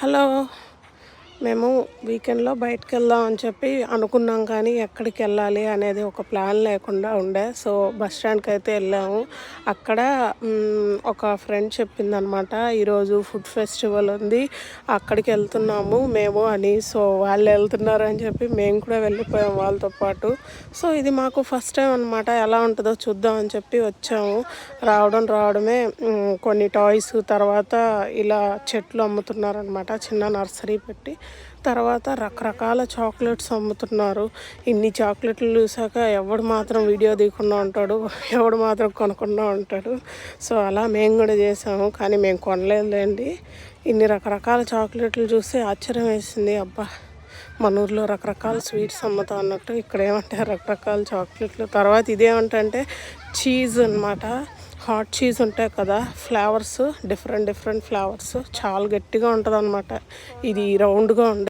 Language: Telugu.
Hello. మేము వీకెండ్లో బయటకు వెళ్దాం అని చెప్పి అనుకున్నాం కానీ ఎక్కడికి వెళ్ళాలి అనేది ఒక ప్లాన్ లేకుండా ఉండే. సో బస్ స్టాండ్కి అయితే వెళ్ళాము. అక్కడ ఒక ఫ్రెండ్ చెప్పిందనమాట ఈరోజు ఫుడ్ ఫెస్టివల్ ఉంది అక్కడికి వెళ్తున్నాము మేము అని. సో వాళ్ళు వెళ్తున్నారు అని చెప్పి మేము కూడా వెళ్ళిపోయాం వాళ్ళతో పాటు. సో ఇది మాకు ఫస్ట్ టైం అనమాట ఎలా ఉంటుందో చూద్దాం అని చెప్పి వచ్చాము. రావడం రావడమే కొన్ని టాయ్స్ తర్వాత ఇలా చెట్లు అమ్ముతున్నారనమాట చిన్న నర్సరీ పెట్టి. తర్వాత రకరకాల చాక్లెట్స్ అమ్ముతున్నారు. ఇన్ని చాక్లెట్లు చూసాక ఎవడు మాత్రం వీడియో తీయకుండా ఉంటాడు ఎవడు మాత్రం కొనకుండా ఉంటాడు. సో అలా మేము కూడా చేసాము కానీ మేము కొనలేదులేండి. ఇన్ని రకరకాల చాక్లెట్లు చూస్తే ఆశ్చర్యం వేసింది. అబ్బా! మన ఊర్లో రకరకాల స్వీట్స్ అమ్ముతా అన్నట్టు ఇక్కడ ఏమంటే రకరకాల చాక్లెట్లు. తర్వాత ఇదేమంటే చీజ్ అన్నమాట. హాట్ చీజ్ ఉంటాయి కదా ఫ్లేవర్స్ డిఫరెంట్ డిఫరెంట్ ఫ్లేవర్స్ చాలా గట్టిగా ఉంటుంది అనమాట ఇది రౌండ్గా ఉండే